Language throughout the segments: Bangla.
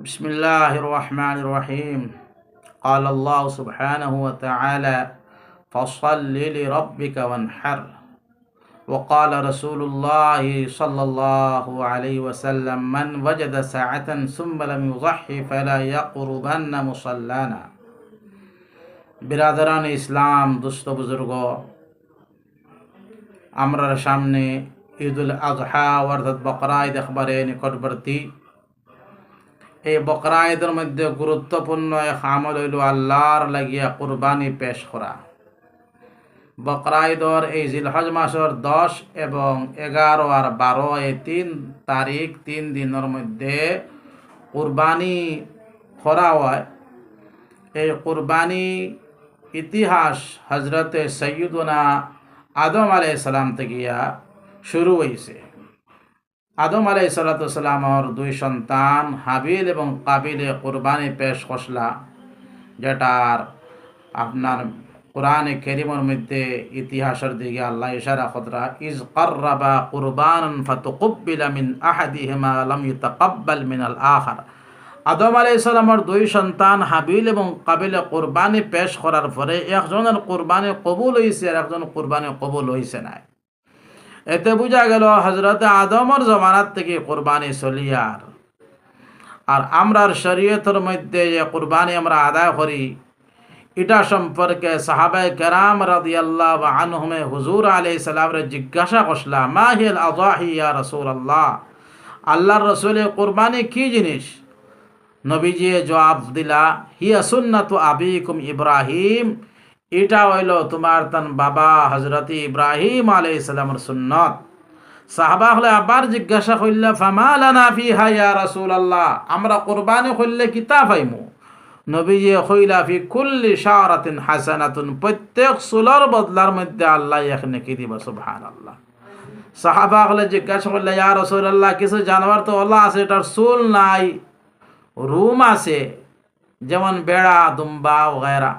بسم الله الرحمن الرحيم قال الله سبحانه وتعالى فصل لربك وانحر وقال رسول الله صلى الله عليه وسلم من وجد ساعة ثم لم يضحي فلا يقربن مصلانا বিরাদরান ইসলাম দুস্থ বুজুর্গ আমরার সামনে ঈদুল আজহা অর্থাৎ বকরা ঈদ একবারে নিকটবর্তী এই বকরা ঈদের মধ্যে গুরুত্বপূর্ণ এক আমল হইল আল্লাহর লাগিয়া কুরবানি পেশ করা। বকরা ঈদর এই জিলহজ মাসের দশ এবং এগারো আর বারো এই তিন তারিখ তিন দিনের মধ্যে কুরবানি করা হয়। এই কুরবানি ইতিহাস হজরতে সৈয়দনা আদম আলাই সালাম থেকে শুরু হয়েছে আদম আলাই সালাতামর দুই সন্তান হাবিল এবং কাবিলে কোরবানি পেশ কসলা যেটার আপনার কোরআনে কেরিমর মধ্যে ইতিহাসের দিকে আল্লাহ ইশারা খতরা ইজ কর্রাবা কুরবান ফাতুকুব্বিলা মিন আহাদিহিমা লাম ইউতাকাব্বাল মিন আল আখার। আদম আলাই সালামর দুই সন্তান হাবিল এবং কাবিলে কোরবানি পেশ করার পরে একজনের কোরবানি কবুল হয়েছে আর একজন কোরবানি কবুল হয়েছে নাই। এতে বোঝা গেল হজরত আদমর জমানাত থেকে কোরবানি চলিয়ার আর আমরার শরীয়তের মধ্যে যে কোরবানি আমরা আদায় করি, এটা সম্পর্কে সাহাবাই কেরাম রাদি আল্লাহ বা আনহুমে হুজুর আলি সালামরে জিজ্ঞাসা করছিলাম মাহিল আদাহি ইয়া রসুল আল্লাহ আল্লাহর রসুলের কোরবানি কি জিনিস? নবীজি জবাব দিলা, হিয়া সুন্নাতু আবিকুম ইব্রাহিম। এটা হইল তোমার তান বাবা হজরত ইব্রাহিম আলাই ইসলামের সুন্নত। সাহাবা হলে আবার জিজ্ঞাসা করলে ফামালানা ফি হাইয়া রাসূল আল্লাহ আমরা কোরবানি করলে কিতা পাইমু নবীজি কইলা, ফি কুল্লি শারাতিন হাসানাতুন। প্রত্যেক সুলর বদলার মধ্যে আল্লাহ এক নেকি দিবা? সুবহানাল্লাহ। সাহাবা হলে জিজ্ঞাসা করলে, ইয়া রাসূল আল্লাহ কিছু জানোয়ার তো আল্লাহ আছে, এটার চুল নাই, রুম আছে, যেমন বেড়া, দুম্বা ওগেরা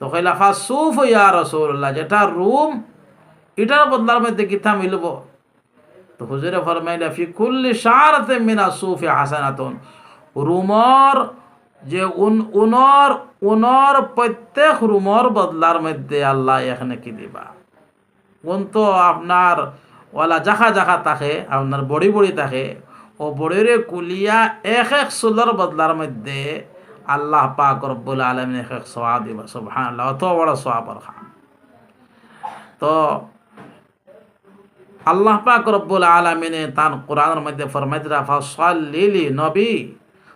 তো কইলা ফা সুফ ইয়া রসুল্লাহ যেটা রুম, এটার বদলার মধ্যে কিতা মিলব। তো হুজুরে ফরমাইলা, ফি কুল্লি শারতে মিনা সুফি হাসানাতুন। রুমর, যে উন, উনর উনর প্রত্যেক রুমর বদলার মধ্যে আল্লাহ এখানে কি দিবা? কোন তো আপনার ওলা জাখা জাখা থাকে, আপনার বড়ি বড়ি থাকে, ও বড়িরে কুলিয়া এক এক সুলর বদলার মধ্যে আল্লাহ পাক রব্বুল আলমিন সোয়া দিব সুবহান অত বড় সোয়াবর খান। তো আল্লাহ পাক রব্বুল আলমিনে তান কোরআনের মধ্যে ফরমাইতরা ফসল লিলি নবী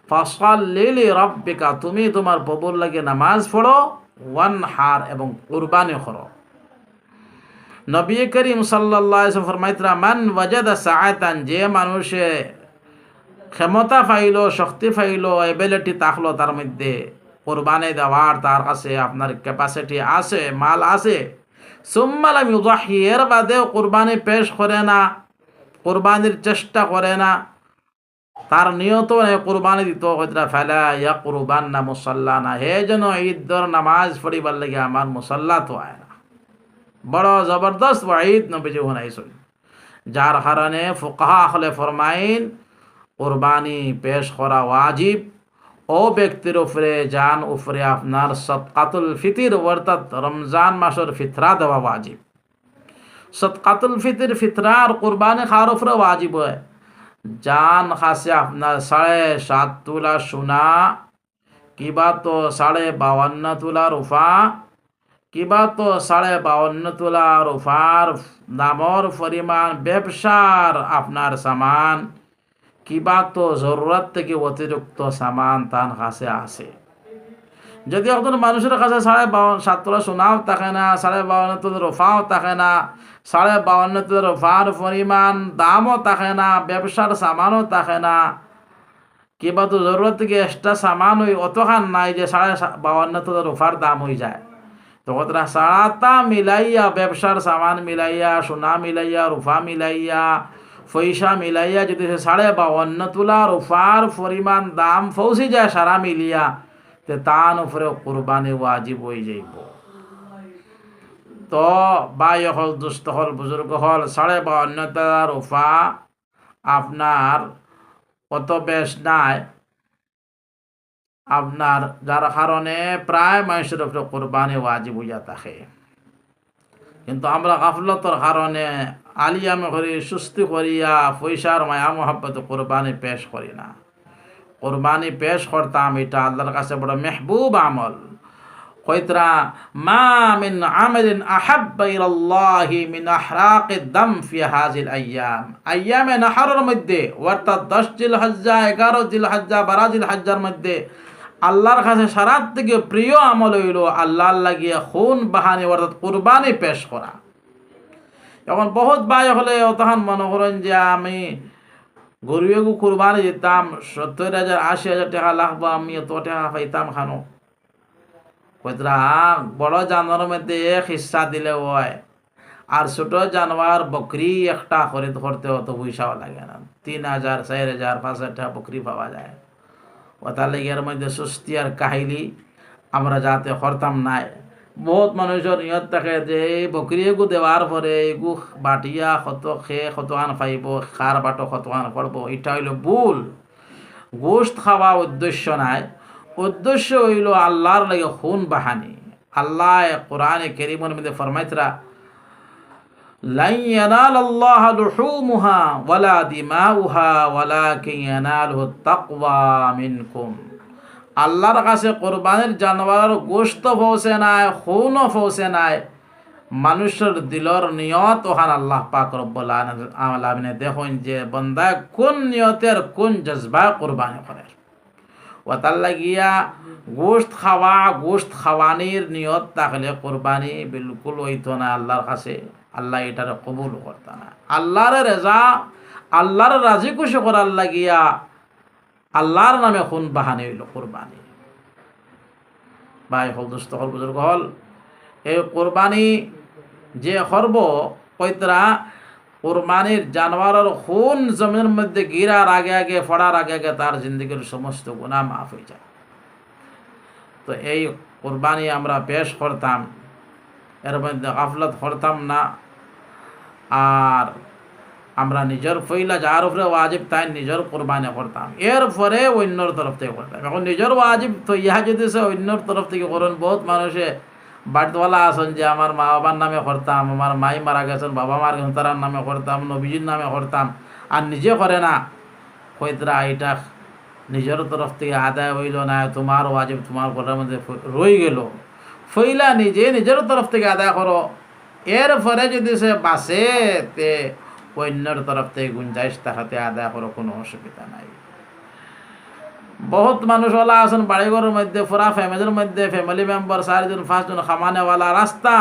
ফসল লিলি রব্বিকা তুমি তোমার প্রভুর লাগে নামাজ পড়ো ওয়ান হার এবং কুরবানি করো। নবী করিম সাল্লাহ ফরমাইতরা মান ওয়াজাদা সাআতান, যে মানুষে ক্ষমতা পাইল শক্তি পাইল এবিলিটি থাকল তার মধ্যে। কোরবানি দেওয়ার তার কাছে আপনার ক্যাপাসিটি আছে, মাল আছে। সুম্মাল আমি এর বাদেও কোরবানি পেশ করে না, কোরবানির চেষ্টা করে না। তার নিয়ত কোরবানি দিত হইতরা ফেলা ইয়া কোরবান না মুসল্লা না হে যেন ঈদর নামাজ পড়িবার লাগে আমার মুসল্লা তো আয় না। বড় জবরদস্ত ঈদ নবীজি শুন যার কারণে ফুকাহা হলে ফরমাইন কোরবানি পেশ করা ওয়াজিব। ও ব্যক্তির উপরে যান উপরে আপনার সৎকাতুল ফিতির, অর্থাৎ রমজান মাসের ফিতরা দেওয়া ওয়াজিব। সৎকাতুল ফিতির ফিতরা আর কোরবানি খাওয়ার উপরে ওয়াজিব হয়। যান খাসে আপনার সাড়ে সাত তোলা সোনা, কিবা তো সাড়ে বাউন্ন তোলা রুফা, কিবা তো সাড়ে বাউন্ন তোলা রুফার দামর পরিমাণ ব্যবসার আপনার সামান। কিবা তো জরুরত থেকে অতিরিক্ত সামান তান কাছে আছে। যদি একজন মানুষের কাছে সাড়ে বাউন্ন সাতটা সোনাও থাকে না সাড়ে বাউন্ন তোর রোফাও থাকে না সাড়ে বাউন্ন তোর রোফার পরিমাণ দামও থাকে না ব্যবসার সামানও থাকে না, কিবা তো জরুরত থেকে এক্সট্রা সামান ওই অতখান নাই যে সাড়ে বাউন্ন তোর রোফার দাম হয়ে যায়। তো কতটা সাড়াতা মিলাইয়া ব্যবসার সামান মিলাইয়া সোনা মিলাইয়া রুফা মিলাইয়া পয়সা মিলাইয়া যদি সে সাড়ে বাউন্ন তোলা রুফার পরিমাণ দাম ফৌসি যায়, সারা মিলিয়া, তে তান উপরে কোরবানি ওয়াজিব হয়ে যাইব। তো বাই হল দুস্থ হল, বুজুর্গ হল সাড়ে বাউন্ন তোলা রুফা আপনার কত বেশ নাই। আপনার যার কারণে প্রায় মানুষের উপরে কোরবানি ওয়াজিব হইয়া থাকে। কিন্তু আমরা গাফলতর কারণে আলিয়ামে করি, সুস্থি করিয়া পয়সার মায়া, মহাব্বত, কোরবানি পেশ করি না। কোরবানি পেশ করতাম, এটা আল্লাহর কাছে বড় মেহবুব আমল। মা আইয়াম। আইয়ামে মধ্যে, অর্থাৎ দশ জিল হজ্জা এগারো জিল হজ্জা বারো জিল হজ্জার মধ্যে আল্লাহর কাছে সারার থেকে প্রিয় আমল হইল আল্লাহর লাগিয়ে খুন বাহানি অর্থাৎ কুরবানি পেশ করা। এখন বহুত বাই হলে তখন মনে করেন যে আমি গরিবেগু কুরবানি দিতাম, সত্তর হাজার, আশি হাজার টাকা লাগবো, আমি এত টাকা পাইতাম খানো কইতরা, বড় জানোয়ারের মধ্যে এক হিস্সা দিলে হয়, আর ছোট জানোয়ার বকরি একটা খরিদ করতে অত পয়সাও লাগে না। তিন হাজার, চার হাজার, পাঁচ হাজার টাকা বকরি পাওয়া যায়। ওটার লেগে এর মধ্যে সুস্থি আর কাহিলি, আমরা যাতে করতাম নাই। বহুত মানুষের নিয়ত থাকে যে, এই বকরি এগু দেওয়ার পরে এগু বাটিয়া কত খেয়ে কত আন পাইব খার বাটো কত আন করব এটা হইল ভুল। গোস্ত খাওয়া উদ্দেশ্য নাই। উদ্দেশ্য হইল আল্লাহর লাগে খুন বাহানি। আল্লাহ কোরআনে কেরিমর মধ্যে ফরমাইতরা লান ইয়ানাল আল্লাহ লুহুমুহা ওয়ালা দিমাউহা ওয়ালাকিন ইয়ানালুহু তাকওয়া মিনকুম। আল্লাহর কাছে কোরবানির জানোয়ার গোস্ত পৌঁছে নাই, খুনও পৌঁছে নাই। মানুষের দিলর নিয়ত ওখান আল্লাহ পাক রব্বুল আলামিনে দেখুন যে বন্দা কোন নিয়তের, কোন জজবা কোরবানি করে। ও তার লাগিয়া গোস্ত খাওয়া গোস্ত খাওয়ানির নিয়ত থাকলে কোরবানি বিলকুল হইতো না আল্লাহর কাছে। আল্লাহ এটার কবুল করত না। আল্লাহর রেজা, আল্লাহর রাজি খুশি করার লাগিয়া আল্লাহর নামে খুন বাহানি হইল কোরবানি। ভাই, হল দুস্থ হল বুজুর্গ, হল। এই কোরবানি যে হরব কইতরা কোরবানির জানোয়ারের খুন জমিনের মধ্যে গিরার আগে আগে, ফড়ার আগে আগে তার জিন্দগির সমস্ত গুণা মাফ হয়ে যায়। তো এই কোরবানি আমরা পেশ করতাম, এর মধ্যে গাফলত করতাম না। আর আমরা নিজের ফইলা যার উপরে ওয়াজিব, তাই নিজের কোরবানি করতাম। এরপরে অন্যর তরফ থেকে করতাম। এখন নিজের ওয়াজিব তো ইহা যদি সে অন্যর তরফ থেকে করেন, বহুত মানুষে বাড়িওয়ালা আছেন যে, আমার মা বাবার নামে করতাম, আমার মাই মারা গেছেন, বাবা মার গেছেন তার নামে করতাম, নবীজির নামে করতাম। আর নিজে করে না। কইতরা এটা নিজের তরফ থেকে আদায় হইল না, তোমার ওয়াজিব তোমার ঘরের মধ্যে রয়ে গেল। ফইলা নিজে নিজের তরফ থেকে আদায় করো। এর পরে যদি সে বাসে তে অন্যর তরফ থেকে গুঞ্জাইশ তাহাতে আদায় করো কোনো অসুবিধা নাই। বহুত মানুষওয়ালা আছেন বাড়িঘরের মধ্যে, পুরা ফ্যামিলির মধ্যে, ফ্যামিলি মেম্বার, চারজন, পাঁচজন, খামানেওয়ালা, রাস্তা,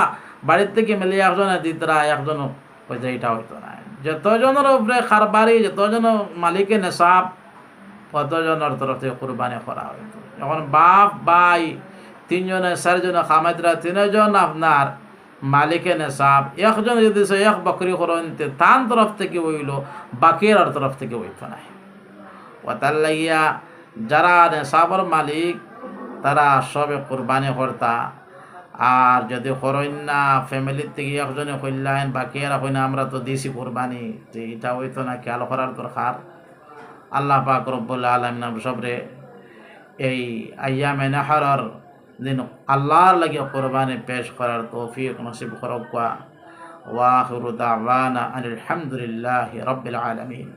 বাড়ির থেকে মিলে একজন দিতরা একজন এটা হইতো না। যতজনের উপরে খারবারি, যতজন মালিকে নেশাব কতজনের তরফ থেকে কোরবানি করা হইতো। যখন বাপ, ভাই, তিনজনে, চারজনে, খামাইতরা, তিনজন আপনার মালিকে নেশাব, একজন যদি সে এক বকরি করেন তান তরফ থেকে হইল বাকির আর তরফ থেকে হইতো ও তার লাগিয়া যারা নেশাবর মালিক, তারা সবে কোরবানি কর্তা। আর যদি না ফ্যামিলির থেকে একজনে কইলেন বাকি এরা কইনা আমরা তো দিছি কোরবানি, যে এটা হইতো না, খেয়াল করার দরকার। আল্লাহ পাক রব্বুল আলমিন সবরে এই আয়ামে নাহরর দিন আল্লাহর লাগে কোরবানি পেশ করার তৌফিক নসিব করক ওয়া আখিরু দাওয়ানা আলহামদুলিল্লাহি রাব্বিল আলামিন